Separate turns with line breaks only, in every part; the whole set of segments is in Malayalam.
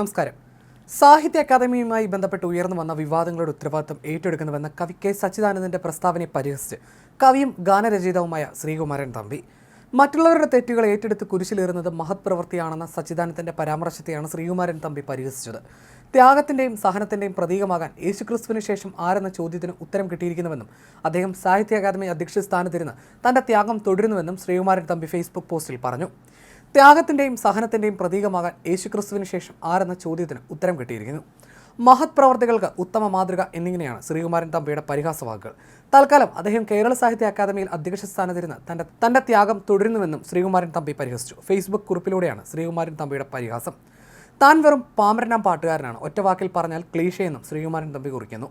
നമസ്കാരം. സാഹിത്യ അക്കാദമിയുമായി ബന്ധപ്പെട്ട് ഉയർന്നു വന്ന വിവാദങ്ങളുടെ ഉത്തരവാദിത്തം ഏറ്റെടുക്കുന്നുവെന്ന കവി കെ സച്ചിദാനന്ദന്റെ പ്രസ്താവനയെ പരിഹസിച്ച് കവിയും ഗാനരചയിതാവുമായ ശ്രീകുമാരൻ തമ്പി. മറ്റുള്ളവരുടെ തെറ്റുകൾ ഏറ്റെടുത്ത് കുരിശിലേറുന്നത് മഹത് പ്രവൃത്തിയാണെന്ന സച്ചിദാനന്ദന്റെ പരാമർശത്തെയാണ് ശ്രീകുമാരൻ തമ്പി പരിഹസിച്ചത്. ത്യാഗത്തിന്റെയും സഹനത്തിന്റെയും പ്രതീകമാകാൻ യേശുക്രിസ്തുവിന് ശേഷം ആരെന്ന ചോദ്യത്തിന് ഉത്തരം കിട്ടിയിരിക്കുന്നുവെന്നും അദ്ദേഹം സാഹിത്യ അക്കാദമി അധ്യക്ഷ സ്ഥാനത്തിരുന്ന് തന്റെ ത്യാഗം തുടരുന്നുവെന്നും ശ്രീകുമാരൻ തമ്പി ഫേസ്ബുക്ക് പോസ്റ്റിൽ പറഞ്ഞു. ത്യാഗത്തിന്റെയും സഹനത്തിന്റെയും പ്രതീകമാകാൻ യേശുക്രിസ്തുവിന് ശേഷം ആരെന്ന ചോദ്യത്തിന് ഉത്തരം കിട്ടിയിരിക്കുന്നു. മഹത് പ്രവർത്തികൾക്ക് ഉത്തമ മാതൃക എന്നിങ്ങനെയാണ് ശ്രീകുമാരൻ തമ്പിയുടെ പരിഹാസവാക്കുകൾ തൽക്കാലം അദ്ദേഹം കേരള സാഹിത്യ അക്കാദമിയിൽ അധ്യക്ഷ സ്ഥാനത്തിരുന്ന് തന്റെ തന്റെ ത്യാഗം തുടരുന്നുവെന്നും ശ്രീകുമാരൻ തമ്പി പരിഹസിച്ചു. ഫേസ്ബുക്ക് കുറിപ്പിലൂടെയാണ് ശ്രീകുമാരൻ തമ്പിയുടെ പരിഹാസം. താൻ വെറും പാമരനാം പാട്ടുകാരനാണ്. ഒറ്റവാക്കിൽ പറഞ്ഞാൽ ക്ലീഷയെന്നും ശ്രീകുമാരൻ തമ്പി കുറിക്കുന്നു.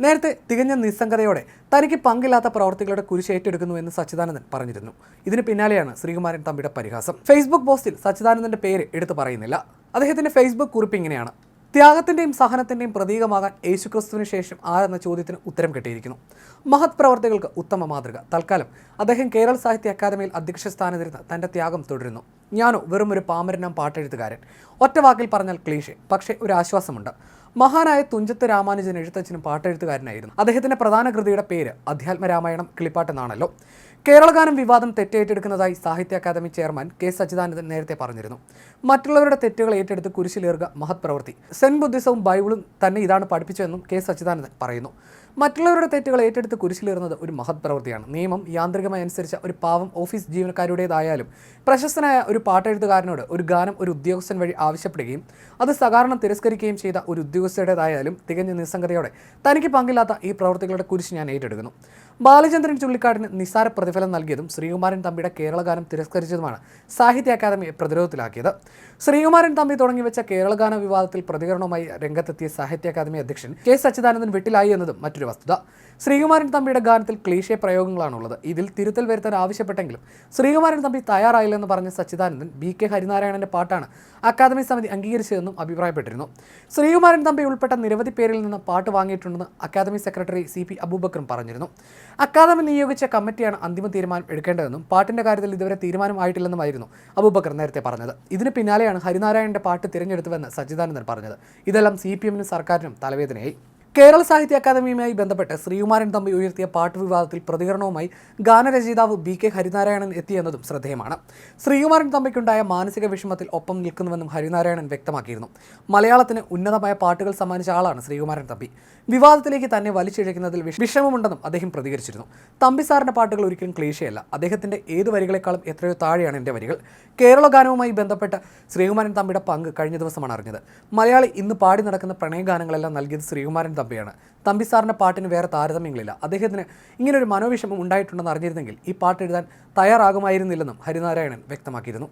നേരത്തെ തികഞ്ഞ നിസ്സംഗതയോടെ തനിക്ക് പങ്കില്ലാത്ത പ്രവർത്തികളുടെ കുരിശ് ഏറ്റെടുക്കുന്നു എന്ന് സച്ചിദാനന്ദൻ പറഞ്ഞിരുന്നു. ഇതിന് പിന്നാലെയാണ് ശ്രീകുമാരൻ തമ്പിയുടെ പരിഹാസം. ഫേസ്ബുക്ക് പോസ്റ്റിൽ സച്ചിദാനന്ദന്റെ പേര് എടുത്തു പറയുന്നില്ല. അദ്ദേഹത്തിന്റെ ഫേസ്ബുക്ക് കുറിപ്പ് ഇങ്ങനെയാണ്. ത്യാഗത്തിന്റെയും സഹനത്തിന്റെയും പ്രതീകമാകാൻ യേശുക്രിസ്തുവിന് ശേഷം ആരെന്ന ചോദ്യത്തിന് ഉത്തരം കിട്ടിയിരിക്കുന്നു. മഹത് പ്രവർത്തികൾക്ക് ഉത്തമ മാതൃക. തൽക്കാലം അദ്ദേഹം കേരള സാഹിത്യ അക്കാദമിയിൽ അധ്യക്ഷ സ്ഥാനത്തിരുന്ന് തന്റെ ത്യാഗം തുടരുന്നു. ഞാനോ വെറും ഒരു പാമരനാം പാട്ടെഴുത്തുകാരൻ. ഒറ്റ വാക്കിൽ പറഞ്ഞാൽ ക്ലീഷെ പക്ഷേ ഒരു ആശ്വാസമുണ്ട്. മഹാനായ തുഞ്ചത്ത് രാമാനുജൻ എഴുത്തച്ഛനും പാട്ടെഴുത്തുകാരനായിരുന്നു. അദ്ദേഹത്തിന്റെ പ്രധാന കൃതിയുടെ പേര് അധ്യാത്മരാമായണം കിളിപ്പാട്ട് എന്നാണല്ലോ. കേരളഗാനം വിവാദം തെറ്റേറ്റെടുക്കുന്നതായി സാഹിത്യ അക്കാദമി ചെയർമാൻ കെ സച്ചിദാനന്ദൻ നേരത്തെ പറഞ്ഞിരുന്നു. മറ്റുള്ളവരുടെ തെറ്റുകൾ ഏറ്റെടുത്ത് കുരിശിലേറുക മഹത് പ്രവൃത്തി സെൻ ബുദ്ധിസവും ബൈബിളും തന്നെ ഇതാണ് പഠിപ്പിച്ചതെന്നും കെ സച്ചിദാനന്ദൻ പറയുന്നു. മറ്റുള്ളവരുടെ തെറ്റുകൾ ഏറ്റെടുത്ത് കുരിശിലേറുന്നത് ഒരു മഹത് പ്രവൃത്തിയാണ്. നിയമം യാന്ത്രികമായി അനുസരിച്ച ഒരു പാവം ഓഫീസ് ജീവനക്കാരുടേതായാലും പ്രശസ്തനായ ഒരു പാട്ടെഴുത്തുകാരനോട് ഒരു ഗാനം ഒരു ഉദ്യോഗസ്ഥൻ വഴി ആവശ്യപ്പെടുകയും അത് സകാരണം തിരസ്കരിക്കുകയും ചെയ്ത ഒരു ഉദ്യോഗസ്ഥരുടേതായാലും തികഞ്ഞ നിസ്സംഗതയോടെ തനിക്ക് പങ്കില്ലാത്ത ഈ പ്രവൃത്തികളുടെ കുരിശ് ഞാൻ ഏറ്റെടുക്കുന്നു. ബാലചന്ദ്രൻ ചുള്ളിക്കാടിന് നിസ്സാര പ്രതിഫലം നൽകിയതും ശ്രീകുമാരൻ തമ്പിയുടെ കേരളഗാനം തിരസ്കരിച്ചതുമാണ് സാഹിത്യ അക്കാദമിയെ പ്രതിരോധത്തിലാക്കിയത്. ശ്രീകുമാരൻ തമ്പി തുടങ്ങി വെച്ച കേരളഗാന വിവാദത്തിൽ പ്രതികരണവുമായി രംഗത്തെത്തിയ സാഹിത്യ അക്കാദമി അധ്യക്ഷൻ കെ. സച്ചിദാനന്ദൻ വിട്ടിലായി എന്നതും മറ്റൊരു വസ്തുത. ശ്രീകുമാരൻ തമ്പിയുടെ ഗാനത്തിൽ ക്ലീശേ പ്രയോഗങ്ങളാണുള്ളത്. ഇതിൽ തിരുത്തൽ വരുത്താൻ ആവശ്യപ്പെട്ടെങ്കിലും ശ്രീകുമാരൻ തമ്പി തയ്യാറായില്ലെന്ന് പറഞ്ഞ സച്ചിദാനന്ദൻ ബി കെ ഹരിനാരായണന്റെ പാട്ടാണ് അക്കാദമി സമിതി അംഗീകരിച്ചതെന്നും അഭിപ്രായപ്പെട്ടിരുന്നു. ശ്രീകുമാരൻ തമ്പി ഉൾപ്പെട്ട നിരവധി പേരിൽ നിന്ന് പാട്ട് വാങ്ങിയിട്ടുണ്ടെന്ന് അക്കാദമി സെക്രട്ടറി സി പി അബൂബക്കറും പറഞ്ഞിരുന്നു. അക്കാദമി നിയോഗിച്ച കമ്മിറ്റിയാണ് അന്തിമ തീരുമാനം എടുക്കേണ്ടതെന്നും പാട്ടിന്റെ കാര്യത്തിൽ ഇതുവരെ തീരുമാനമായിട്ടില്ലെന്നുമായിരുന്നു അബൂബക്കർ നേരത്തെ പറഞ്ഞത്. ഇതിന് പിന്നാലെയാണ് ഹരിനാരായണന്റെ പാട്ട് തിരഞ്ഞെടുത്തുവെന്ന് സച്ചിദാനന്ദൻ പറഞ്ഞത്. ഇതെല്ലാം സി പി എമ്മിനും സർക്കാരിനും തലവേദനയായി. കേരള സാഹിത്യ അക്കാദമിയുമായി ബന്ധപ്പെട്ട് ശ്രീകുമാരൻ തമ്പി ഉയർത്തിയ പാട്ട് വിവാദത്തിൽ പ്രതികരണവുമായി ഗാനരചയിതാവ് ബി കെ ഹരിനാരായണൻ എത്തിയെന്നതും ശ്രദ്ധേയമാണ്. ശ്രീകുമാരൻ തമ്പിക്കുണ്ടായ മാനസിക വിഷമത്തിൽ ഒപ്പം നിൽക്കുന്നുവെന്നും ഹരിനാരായണൻ വ്യക്തമാക്കിയിരുന്നു. മലയാളത്തിന് ഉന്നതമായ പാട്ടുകൾ സമ്മാനിച്ച ആളാണ് ശ്രീകുമാരൻ തമ്പി. വിവാദത്തിലേക്ക് തന്നെ വലിച്ചിഴക്കുന്നതിൽ വിഷമമുണ്ടെന്നും അദ്ദേഹം പ്രതികരിച്ചിരുന്നു. തമ്പി സാറിന്റെ പാട്ടുകൾ ഒരിക്കലും ക്ലീശയല്ല. അദ്ദേഹത്തിന്റെ ഏത് വരികളെക്കാളും എത്രയോ താഴെയാണ് എന്റെ വരികൾ. കേരള ഗാനവുമായി ബന്ധപ്പെട്ട ശ്രീകുമാരൻ തമ്പിയുടെ പങ്ക് കഴിഞ്ഞ ദിവസമാണ് അറിഞ്ഞത്. മലയാളി ഇന്ന് പാടി നടക്കുന്ന പ്രണയഗാനങ്ങളെല്ലാം നൽകിയത് ശ്രീകുമാരൻ തമ്പിയാണ് തമ്പി സാറിന്റെ പാട്ടിന് വേറെ താരതമ്യങ്ങളില്ല. അദ്ദേഹത്തിന് ഇങ്ങനൊരു മനോവിഷമം ഉണ്ടായിട്ടുണ്ടെന്ന് അറിഞ്ഞിരുന്നെങ്കിൽ ഈ പാട്ട് എഴുതാൻ തയ്യാറാകുമായിരുന്നില്ലെന്നും ഹരിനാരായണൻ വ്യക്തമാക്കിയിരുന്നു.